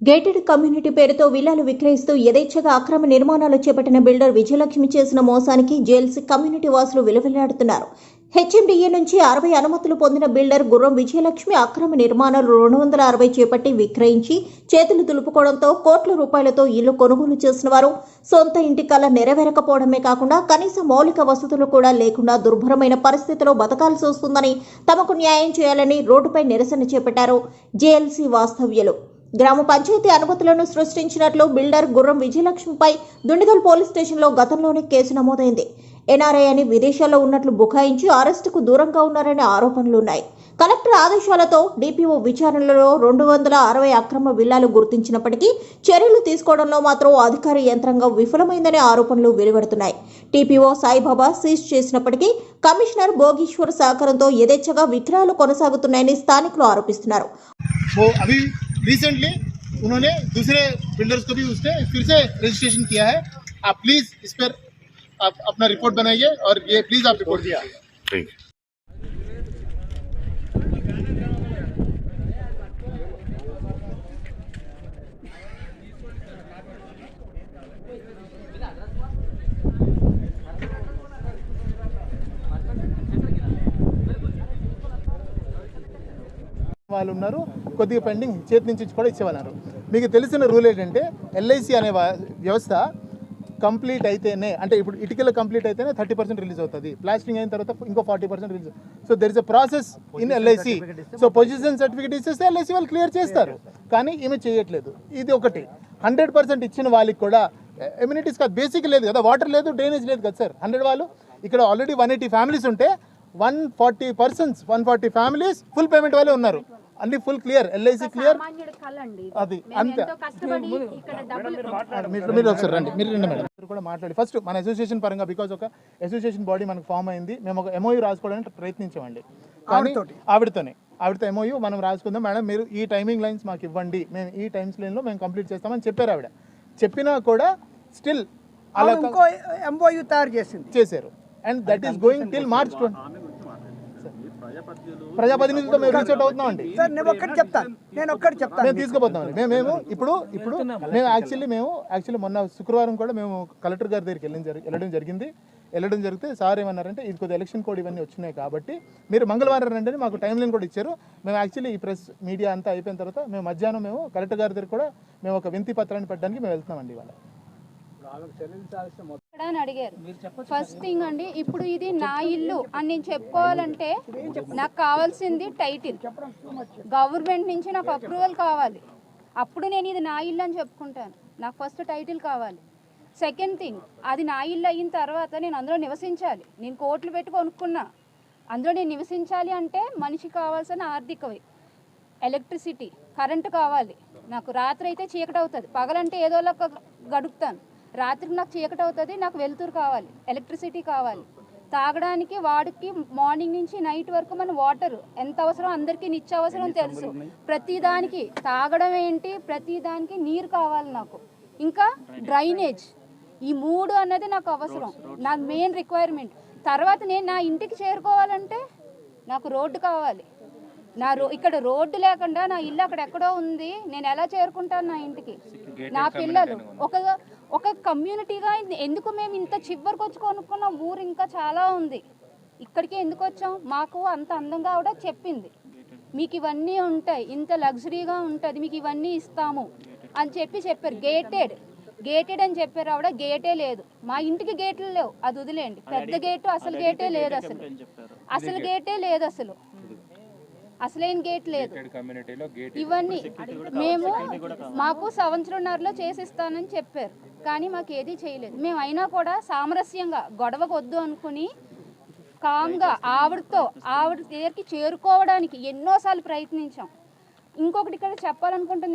Gated community పేరుతో విల్లాలు విక్రయిస్తూ యథేచ్ఛగా అక్రమ నిర్మాణాలు చేపట్టిన బిల్డర్ విజయలక్ష్మి చేసిన మోసానికి జేఎల్సీ కమ్యూనిటీ వాసులు విలువలాడుతున్నారు హెచ్ఎండిఏ నుంచి అరవై అనుమతులు పొందిన బిల్డర్ గుర్రం విజయలక్ష్మి అక్రమ నిర్మాణాలు రెండు వందల అరవై చేపట్టి విక్రయించి చేతులు దులుపుకోవడంతో కోట్ల రూపాయలతో ఇల్లు కొనుగోలు చేసిన వారు సొంత ఇంటి కళ నెరవేరకపోవడమే కాకుండా కనీస మౌలిక వసతులు కూడా లేకుండా దుర్భరమైన పరిస్థితిలో బతకాల్సి వస్తుందని తమకు న్యాయం చేయాలని రోడ్డుపై నిరసన చేపట్టారు జేఎల్సీ వాస్తవ్యులు. గ్రామ పంచాయతీ అనుమతులను సృష్టించినట్లు బిల్డర్ గుర్రం విజయలక్ష్మిపై దుండిగల్ పోలీస్ స్టేషన్లో గతంలోనే కేసు నమోదైంది. ఎన్ఆర్ఐ అని విదేశాల్లో ఉన్నట్లు బుకాయించి అరెస్టుకు దూరంగా ఉన్నారనే ఆరోపణలున్నాయి. కలెక్టర్ ఆదేశాలతో డిపిఓ విచారణలో రెండు వందల అరవై అక్రమ విల్లాలు గుర్తించినప్పటికీ చర్యలు తీసుకోవడంలో మాత్రం అధికార యంత్రాంగం విఫలమైందనే ఆరోపణలు వెలువడుతున్నాయి. టీపీఓ సాయిబాబా సీజ్ చేసినప్పటికీ కమిషనర్ భోగేశ్వర్ సహకారంతో యథేచ్ఛగా విక్రయాలు కొనసాగుతున్నాయని స్థానికులు ఆరోపిస్తున్నారు. रिसेंटली उन्होंने दूसरे बिल्डर्स को भी उसने फिर से रजिस्ट्रेशन किया है। आप प्लीज़ इस पर आप अपना रिपोर्ट बनाइए और ये प्लीज़ आप रिपोर्ट दिया। ठीक వాళ్ళు ఉన్నారు. కొద్దిగా పెండింగ్ చేతి నుంచి కూడా ఇచ్చేవాళ్ళు మీకు తెలిసిన రూల్ ఏంటంటే ఎల్ఐసి అనే వ్యవస్థ కంప్లీట్ అయితేనే అంటే ఇప్పుడు ఇటుకలు కంప్లీట్ అయితేనే థర్టీ పర్సెంట్ రిలీజ్ అవుతుంది. ప్లాస్టింగ్ అయిన తర్వాత ఇంకో forty percent release so there is a process in LIC so position certificate ఇచ్చేస్తే ఎల్ఐసి వాళ్ళు క్లియర్ చేస్తారు. కానీ ఈమె చేయట్లేదు. ఇది ఒకటి. హండ్రెడ్ పర్సెంట్ ఇచ్చిన వాళ్ళకి కూడా ఎమ్యూనిటీస్ కాదు. బేసిక్ లేదు కదా. వాటర్ లేదు డ్రైనేజ్ లేదు కదా సార్ హండ్రెడ్ వాళ్ళు. ఇక్కడ ఆల్రెడీ వన్ ఎయిటీ ఫ్యామిలీస్ ఉంటే one forty persons one forty families full payment వాళ్ళే ఉన్నారు. అన్ని ఫుల్ క్లియర్ ఎల్ఐసి క్లియర్ అది అంతే. ఎంతో కష్టపడి ఇక్కడ డబ్బులు మీరు మీరు ఒకసారి రండి. మీరు రండి మేడం. మీరు కూడా మాట్లాడి. ఫస్ట్ మన అసోసియేషన్ పరంగా బికాజ్ ఒక అసోసియేషన్ బాడీ మనకు ఫామ్ అయింది మేము ఒక ఎంఓయూ రాసుకోవడానికి ప్రయత్నించామండి. కానీ ఆవిడతోనే ఆవిడతో ఎంఓయూ మనం రాసుకుందాం. మేడం మీరు ఈ టైమింగ్ లైన్స్ మాకు ఇవ్వండి. మేము ఈ టైమ్స్ లైన్లో మేము కంప్లీట్ చేస్తామని చెప్పారు ఆవిడ. చెప్పినా కూడా స్టిల్ అలా ఎంఓయు తయారు చేసింది. చేశారు. And that is going till March twenty ప్రజాప్రతినిధులతో మేము రీచ్ అవుట్ అవుతున్నామండి. సార్ నేను ఒక్కటి చెప్తాను నేను ఒక్కటి చెప్తాను మేము తీసుకుపోతామండి. మేము మేము ఇప్పుడు ఇప్పుడు మేము యాక్చువల్లీ మేము యాక్చువల్లీ మొన్న శుక్రవారం కూడా మేము కలెక్టర్ గారి దగ్గరికి వెళ్ళడం జరి వెళ్ళడం జరిగింది. వెళ్ళడం జరిగితే సార్ ఏమన్నారంటే ఇది కొద్దిగా ఎలక్షన్ కోడ్ ఇవన్నీ వచ్చినాయి కాబట్టి మీరు మంగళవారం రండి అని మాకు టైం లైన్ కూడా ఇచ్చారు. మేము యాక్చువల్లీ ఈ ప్రెస్ మీడియా అంతా అయిపోయిన తర్వాత మేము మధ్యాహ్నం మేము కలెక్టర్ గారి దగ్గర కూడా మేము ఒక వింతి పత్రాన్ని పెట్టడానికి మేము వెళ్తున్నామండి ఇవాళ. ఇక్కడ అని అడిగారు. ఫస్ట్ థింగ్ అండి ఇప్పుడు ఇది నా ఇల్లు అని నేను చెప్పుకోవాలంటే నాకు కావాల్సింది టైటిల్. గవర్నమెంట్ నుంచి నాకు అప్రూవల్ కావాలి. అప్పుడు నేను ఇది నా ఇల్లు అని చెప్పుకుంటాను. నాకు ఫస్ట్ టైటిల్ కావాలి. సెకండ్ థింగ్ అది నా ఇల్లు అయిన తర్వాత నేను అందులో నివసించాలి. నేను కోట్లు పెట్టి కొనుక్కున్నా. అందులో నేను నివసించాలి అంటే మనిషికి కావాల్సిన ఆర్థికవి ఎలక్ట్రిసిటీ కరెంటు కావాలి. నాకు రాత్రి అయితే చీకటి అవుతుంది పగలంటే ఏదోలా గడుపుతాను. రాత్రికి నాకు చీకటి అవుతుంది నాకు వెలుతురు కావాలి ఎలక్ట్రిసిటీ కావాలి. తాగడానికి వాడికి మార్నింగ్ నుంచి నైట్ వరకు మన వాటర్ ఎంత అవసరం అందరికీ నిత్యావసరం తెలుసు. ప్రతి దానికి తాగడం ఏంటి ప్రతి దానికి నీరు కావాలి నాకు. ఇంకా డ్రైనేజ్ ఈ మూడు అన్నది నాకు అవసరం. నాకు మెయిన్ రిక్వైర్మెంట్ తర్వాత నేను నా ఇంటికి చేరుకోవాలంటే నాకు రోడ్డు కావాలి. నా రో ఇక్కడ రోడ్డు లేకుండా నా ఇల్లు అక్కడ ఎక్కడో ఉంది. నేను ఎలా చేరుకుంటాను నా ఇంటికి? నా పిల్లలు. ఒక ఒక కమ్యూనిటీగా ఎందుకు మేము ఇంత చివరికి వచ్చి కొనుక్కున్న? ఊరు ఇంకా చాలా ఉంది. ఇక్కడికి ఎందుకు వచ్చాం? మాకు అంత అందంగా కూడా చెప్పింది. మీకు ఇవన్నీ ఉంటాయి. ఇంత లగ్జరీగా ఉంటుంది. మీకు ఇవన్నీ ఇస్తాము అని చెప్పి చెప్పారు. గేటెడ్. గేటెడ్ అని చెప్పారు ఆవిడ. గేటే లేదు. మా ఇంటికి గేట్లు లేవు. అది వదిలేండి పెద్ద గేటు అసలు గేటే లేదు అసలు. అసలు గేటే లేదు అసలు. అసలేం గేట్ లేదు. ఇవన్నీ మేము మాకు సంవత్సరంన్నరలో చేసిస్తానని చెప్పారు. కానీ మాకు ఏది చేయలేదు. మేము అయినా కూడా సామరస్యంగా గొడవకు వద్దు అనుకుని కామ్గా ఆవిడతో ఆవిడ దగ్గరికి చేరుకోవడానికి ఎన్నోసార్లు ప్రయత్నించాం. ఇంకొకటి ఇక్కడ చెప్పాలనుకుంటుంది